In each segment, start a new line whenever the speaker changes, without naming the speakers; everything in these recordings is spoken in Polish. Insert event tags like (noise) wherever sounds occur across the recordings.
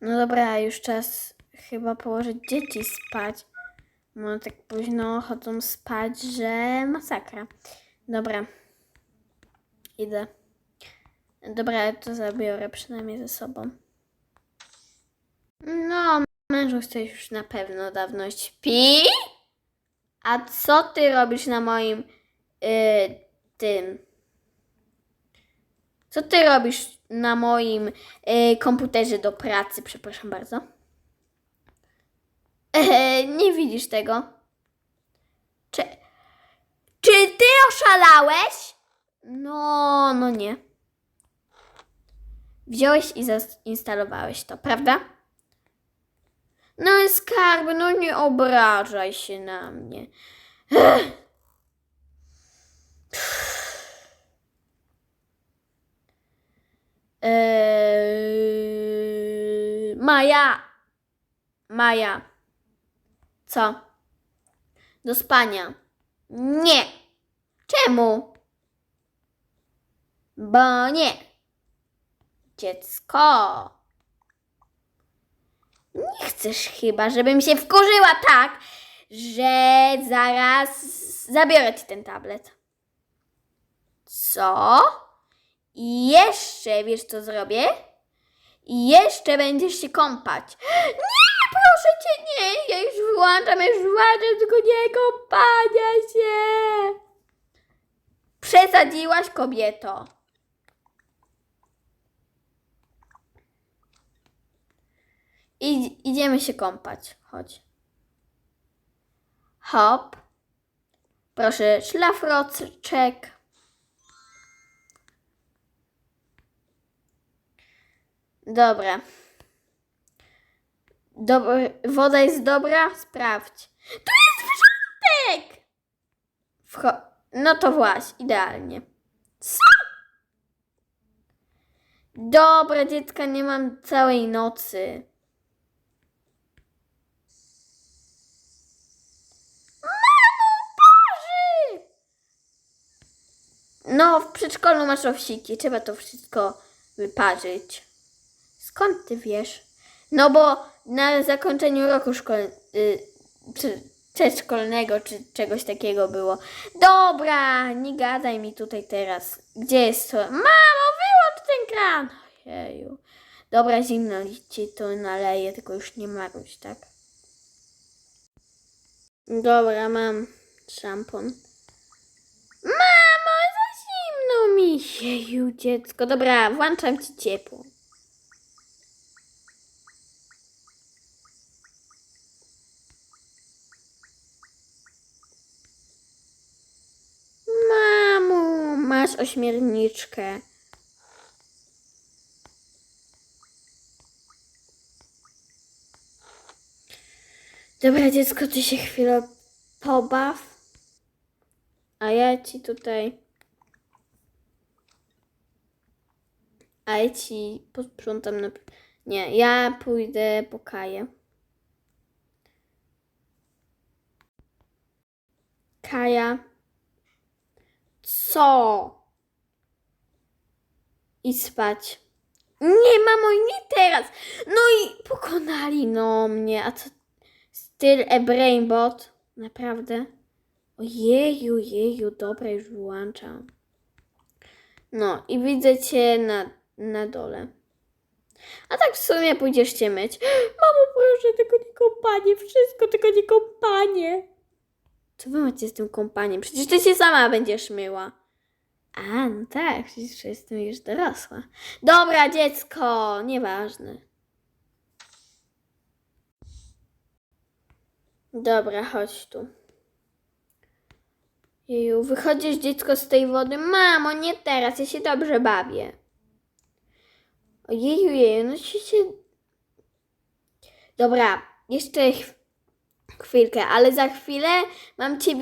No dobra, już czas chyba położyć dzieci spać. No tak późno chodzą spać, że masakra. Dobra. Idę. Dobra, to zabiorę przynajmniej ze sobą. No, mężuś to już na pewno dawno śpi. A co ty robisz na moim y, tym? Co ty robisz na moim y, komputerze do pracy? Przepraszam bardzo. E, nie widzisz tego? Czy, czy ty oszalałeś? No, no nie. Wziąłeś i zainstalowałeś to, prawda? No skarby, no nie obrażaj się na mnie. Ech. Eee, Maja! Maja. Co? Do spania. Nie. Czemu? Bo nie. Dziecko. Nie chcesz chyba, żebym się wkurzyła tak, że zaraz zabiorę ci ten tablet. Co? I jeszcze wiesz co zrobię? I jeszcze będziesz się kąpać. Nie, proszę cię, nie, ja już wyłączam, już wyłączam, tylko nie kąpania się. Przesadziłaś kobieto. Idź, idziemy się kąpać. Chodź. Hop. Proszę, szlafroczek. Dobra. Woda jest dobra? Sprawdź. Tu jest wrzątek! Wcho- no to właśnie, idealnie. Co? Dobra, dziecka, nie mam całej nocy. No, w przedszkolu masz owsiki, trzeba to wszystko wyparzyć. Skąd ty wiesz? No bo na zakończeniu roku szkol... Y, czy, przedszkolnego czy czegoś takiego było. Dobra, nie gadaj mi tutaj teraz. Gdzie jest to? Mamo, wyłącz ten kran! Jeju. Dobra, zimno ci to naleję, tylko już nie maruś, tak? Dobra, mam szampon. Mamo, za zimno mi się, dziecko. Dobra, włączam ci ciepło. Masz ośmiorniczkę. Dobra, dziecko, ty się chwilę pobaw. A ja ci tutaj. A ja ci posprzątam na. Nie, ja pójdę po Kaję. Kaja. Co? I spać. Nie, mamo, nie teraz. No i pokonali no mnie. A co? Styl e brainbot. Naprawdę? Ojeju, jeju, dobra, już wyłączam. No i widzę cię na, na dole. A tak w sumie pójdziesz cię myć. (gasps) Mamo, proszę, tylko nie kąpanie. Wszystko, tylko nie kąpanie. Co wy macie z tym kąpaniem? Przecież ty się sama będziesz myła. A, no tak, przecież jestem już dorosła. Dobra, dziecko, nieważne. Dobra, chodź tu. Jeju, wychodzisz dziecko z tej wody? Mamo, nie teraz, ja się dobrze bawię. Ojeju, jeju, no się się... Dobra, jeszcze ch- chwilkę, ale za chwilę mam cię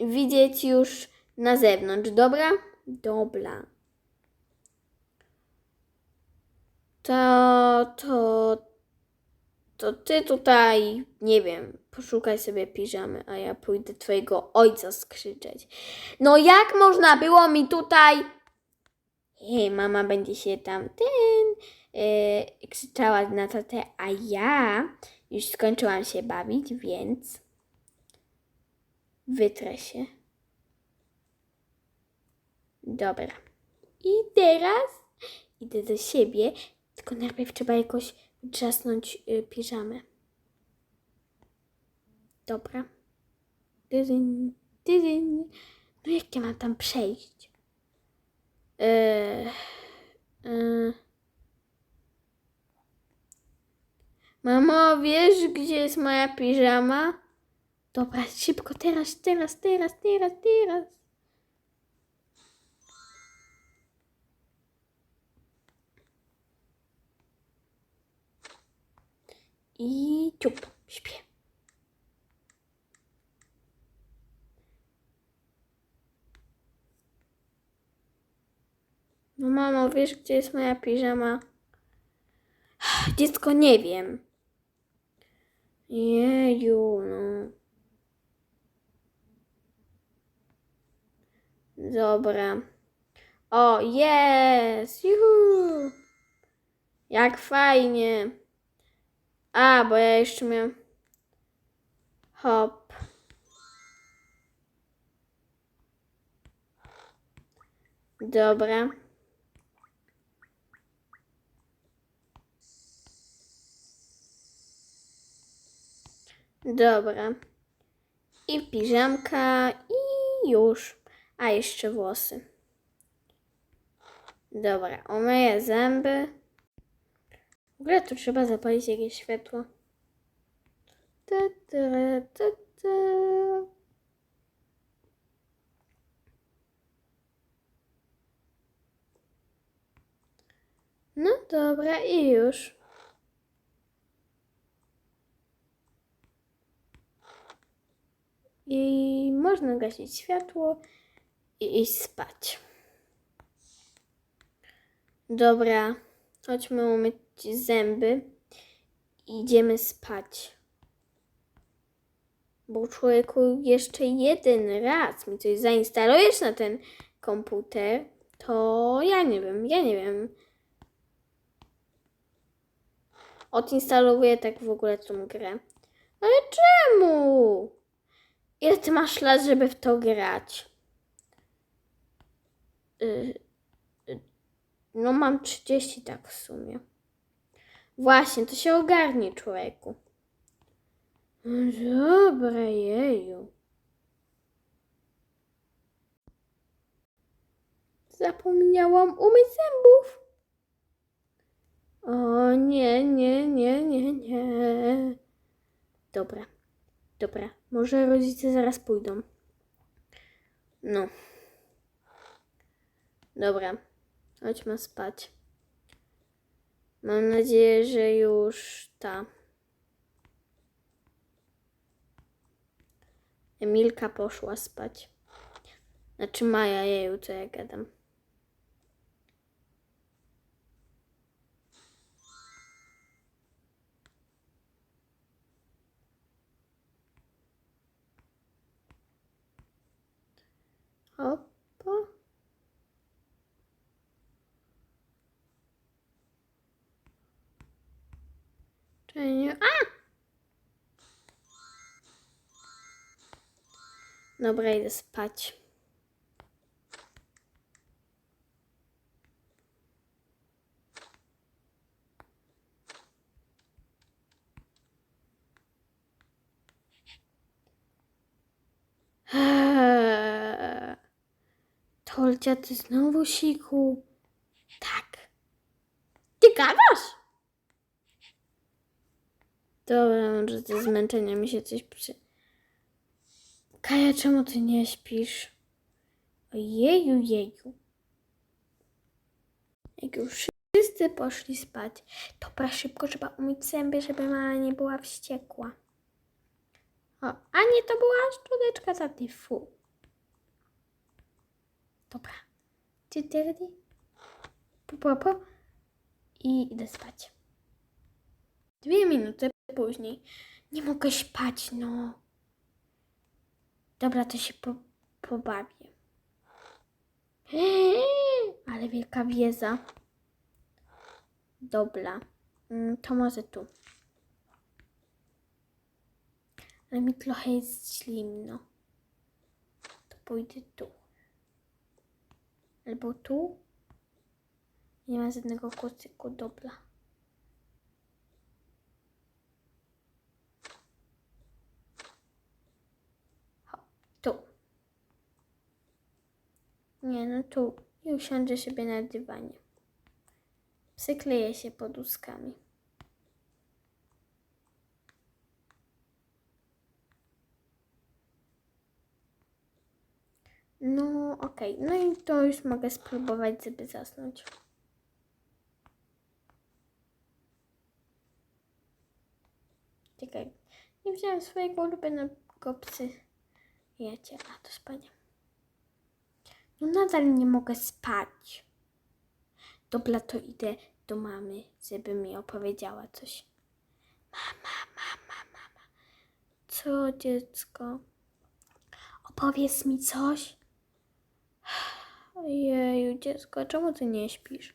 widzieć już na zewnątrz, dobra? Dobra. To, to, to ty tutaj, nie wiem, poszukaj sobie piżamy, a ja pójdę twojego ojca skrzyczeć. No jak można było mi tutaj... Hej, mama będzie się tam ten yy, krzyczała na tatę, a ja już skończyłam się bawić, więc wytrę się. Dobra. I teraz idę do siebie, tylko najpierw trzeba jakoś wtrzasnąć y, piżamę. Dobra. Tydyń, tydyń. No jak ja mam tam przejść? Eee, eee. Mamo, wiesz, gdzie jest moja piżama? Dobra, szybko, teraz, teraz, teraz, teraz, teraz. I ciup, śpię. No mamo, wiesz, gdzie jest moja piżama? Dziecko, nie wiem. Jeju, no. Dobra. O, jest! Juhu! Jak fajnie. A, bo ja jeszcze miałam... Hop. Dobra. Dobra. I piżamka i już. A jeszcze włosy. Dobra, umyję zęby. W ogóle tu trzeba zapalić jakieś światło. Ta, ta, ta, ta. No dobra, i już. I można gasić światło i iść spać. Dobra, chodźmy umyć zęby. Idziemy spać. Bo człowieku jeszcze jeden raz mi coś zainstalujesz na ten komputer, to ja nie wiem, ja nie wiem. Odinstalowuję tak w ogóle tą grę. Ale czemu? Ile ty masz lat, żeby w to grać? Y, y, no mam 30 tak w sumie. Właśnie, to się ogarnie człowieku. No Dobra, jeju. Zapomniałam umyć zębów. O nie, nie, nie, nie, nie. Dobra, dobra. Może rodzice zaraz pójdą. No. Dobra, chodźmy spać. Mam nadzieję, że już ta. Emilka poszła spać. Znaczy Maja, jeju, co ja gadam. Czy nie? A! Dobra, idę spać. Eee. Tolcia, ty znowu siku? Tak. Ty gadasz? Dobra, może ze zmęczenia mi się coś przy... Kaja, czemu ty nie śpisz? Ojeju, jeju. Jak już wszyscy poszli spać, dobra, szybko trzeba umyć zęby, żeby mama nie była wściekła. O, a nie, to była szczoteczka za tyfu. Dobra. Ty, ty, ty. Po, po, po. I idę spać. Dwie minuty później. Nie mogę spać, no. Dobra, to się po, pobawię. (gasps) Ale wielka wiedza. Dobra. Mm, To może tu. Ale mi trochę jest zimno. To pójdę tu. Albo tu. Nie ma żadnego kocyku, dobra. Hop, tu. Nie, no tu. I usiądę sobie na dywanie. Przykleję się poduskami. No, okej. No i to już mogę spróbować, żeby zasnąć. Czekaj. Nie wziąłem swojego ulubionego psy. Jecie, a to spanie. No nadal nie mogę spać. Dobra, to idę do mamy, żeby mi opowiedziała coś. Mama, mama, mama. Co, dziecko? Opowiedz mi coś. Ojeju, dziecko, czemu ty nie śpisz?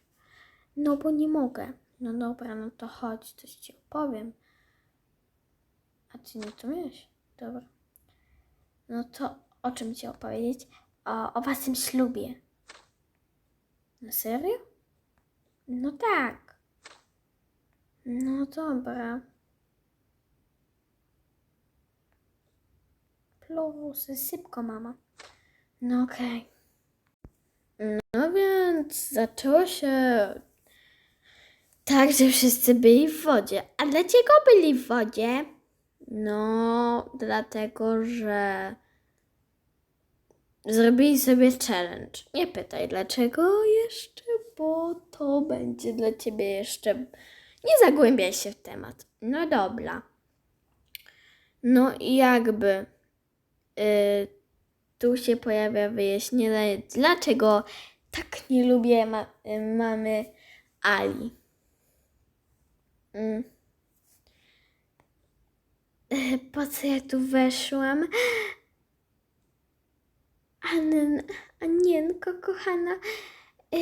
No, bo nie mogę. No dobra, no to chodź, coś ci opowiem. A ty nie to miałeś? Dobra. No to o czym ci opowiedzieć? O, o waszym ślubie. Na serio? No tak. No dobra. Plusy, sypko, mama. No okej. No więc zaczęło się tak, że wszyscy byli w wodzie. A dlaczego byli w wodzie? No, dlatego, że zrobili sobie challenge. Nie pytaj dlaczego jeszcze, bo to będzie dla ciebie jeszcze. Nie zagłębiaj się w temat. No dobra. No i jakby y, tu się pojawia wyjaśnienie, dlaczego tak nie lubię ma- y, mamy Ali. Mm. (laughs) Po co ja tu weszłam? Anen, Anienko, kochana, e,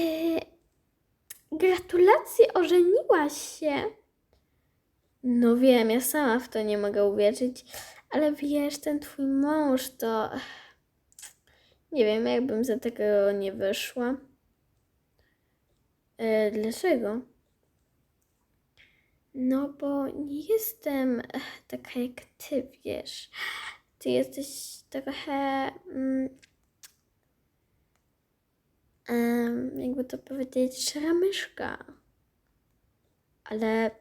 gratulacje, ożeniłaś się. No wiem, ja sama w to nie mogę uwierzyć, ale wiesz, ten twój mąż to... Nie wiem, jakbym za tego nie wyszła. E, dlaczego? No, bo nie jestem eh, taka jak ty, wiesz. Ty jesteś trochę. Mm, jakby to powiedzieć, szara myszka. Ale.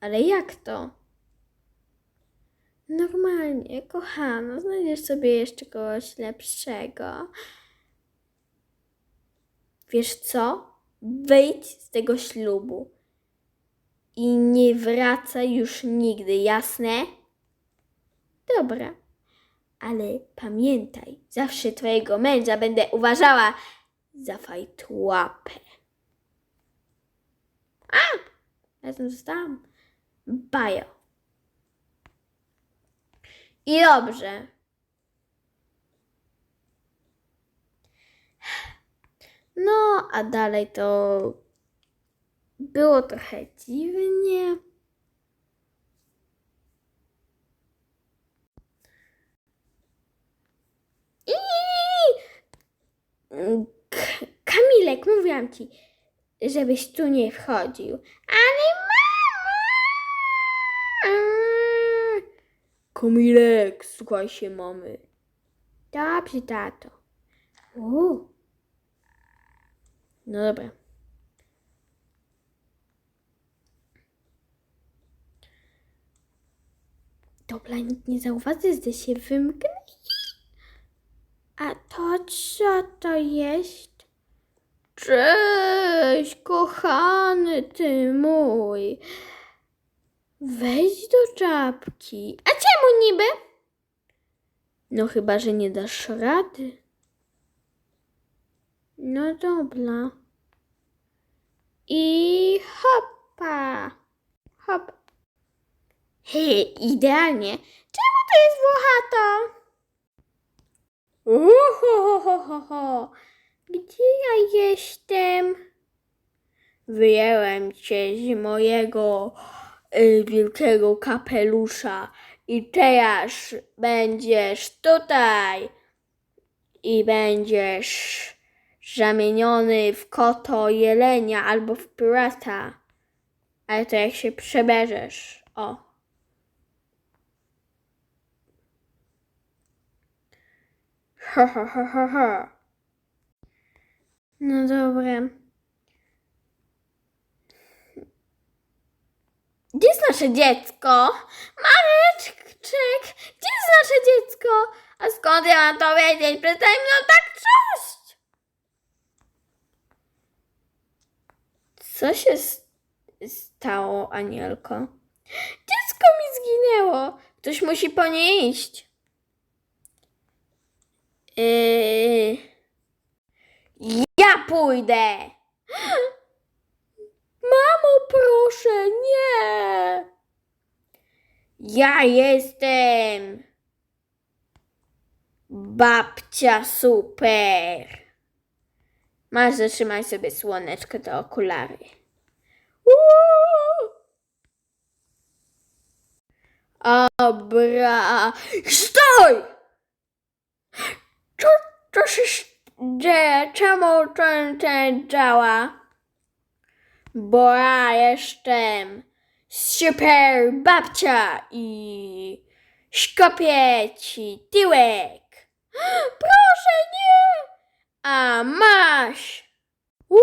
Ale jak to? Normalnie, kochano, znajdziesz sobie jeszcze kogoś lepszego. Wiesz co? Wyjdź z tego ślubu i nie wracaj już nigdy, jasne? Dobra, ale pamiętaj, zawsze twojego męża będę uważała za fajtłapę. A! Razem zostałam. Bajo. I dobrze. No, a dalej to było trochę dziwnie. I K- Kamilek, mówiłam ci, żebyś tu nie wchodził. Ale mama! Kamilek, słuchaj się mamy. Dobrze, tato. U. No dobra. Dobra, nikt nie zauważy, że się wymknę. A to co to jest? Cześć, kochany ty mój. Wejdź do czapki. A czemu niby? No chyba, że nie dasz rady. No dobra. I hopa. Hop. Hej, idealnie. Czemu to jest włochato? Uhohohoho. Gdzie ja jestem? Wyjęłem cię z mojego y, wielkiego kapelusza i teraz będziesz tutaj i będziesz zamieniony w koto jelenia albo w pirata. Ale to jak się przebierzesz. O. Ha, ha. No dobra. Gdzie jest nasze dziecko? Mareczek, gdzie jest nasze dziecko? A skąd ja mam to wiedzieć? Przestań mną tak trząść! Co się stało, Anielko? Dziecko mi zginęło. Ktoś musi po nie iść. Yy... Ja pójdę. (gasps) Mamo, proszę, nie. Ja jestem babcia super. Masz zatrzymaj sobie słoneczko do okulary. Uuu. Abra. Stój! Co, co się dzieje? Czemu ten, działa? Bo ja jestem super babcia i szkopię ci tyłek. (gasps) Proszę nie! A masz! Uuu!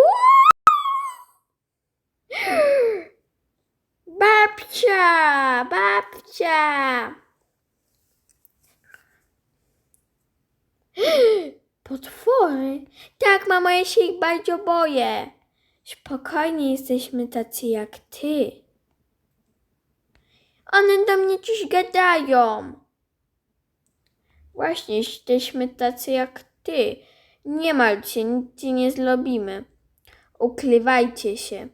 (gasps) Babcia, babcia! (gasps) Potwory? Tak, mamo, ja się ich bardzo boję. Spokojnie, jesteśmy tacy jak ty. One do mnie dziś gadają. Właśnie, jesteśmy tacy jak ty. Nie martw się, nic ci nie zrobimy. Ukrywajcie się.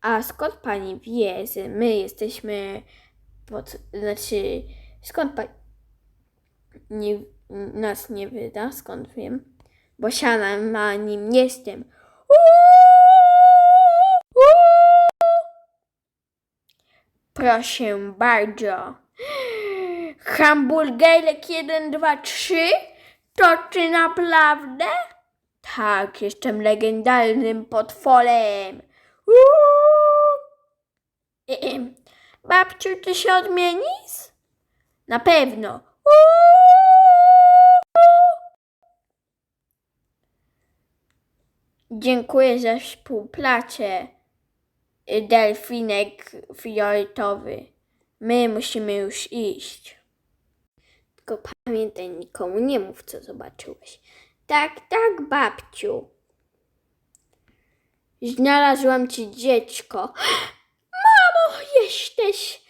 A skąd pani wie, że my jesteśmy pod... Znaczy, skąd pani nie, nas nie wyda? Skąd wiem? Bo siana na nim jestem. Proszę bardzo. Hamburgerek 1, 2, 3? To ty naprawdę? Tak, jestem legendarnym potworem. Babciu, ty się odmienisz? Na pewno. Uuu. Dziękuję za współpracę, y, delfinek fioletowy. My musimy już iść. Tylko pamiętaj, nikomu nie mów, co zobaczyłeś. Tak, tak, babciu. Znalazłam ci dziecko. (gasps) Mamo, jesteś.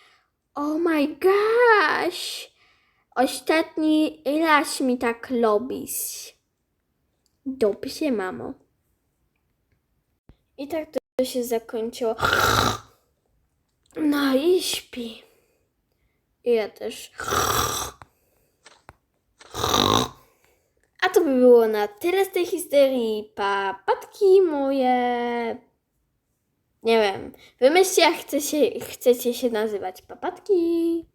Oh my gosh. Ostatni raz mi tak robisz. Dobrze, mamo. I tak to się zakończyło. No i śpi. I ja też. A to by było na tyle z tej historii. Papatki moje. Nie wiem. Wymyślcie, jak chce się, chcecie się nazywać papatki.